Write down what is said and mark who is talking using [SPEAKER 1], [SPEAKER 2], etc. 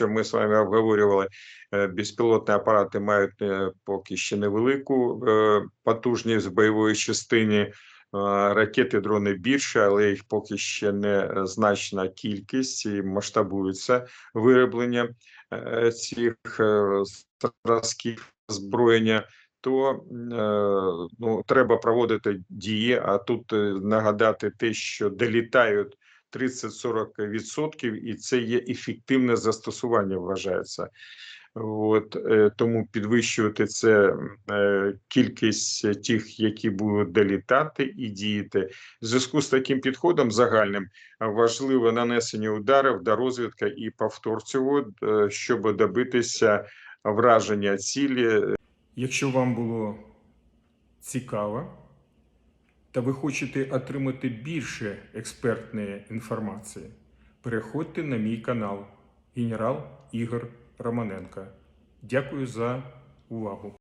[SPEAKER 1] що ми з вами обговорювали, е, безпілотні апарати мають е, поки ще невелику е, потужність в бойовій частині. Ракети, дрони більше, але їх поки ще не значна кількість і масштабується вироблення цих зразків озброєння. То ну треба проводити дії. А тут нагадати те, що долітають 30-40%, і це є ефективне застосування, вважається. От е, тому підвищувати це е, кількість тих, які будуть долітати і діяти. В зв'язку з таким підходом загальним е, важливо нанесення ударів до розвідка і повтор цього, е, щоб добитися враження цілі. Якщо вам було цікаво, та ви хочете отримати більше експертної інформації, переходьте на мій канал Генерал Ігор Романенко. Дякую за увагу.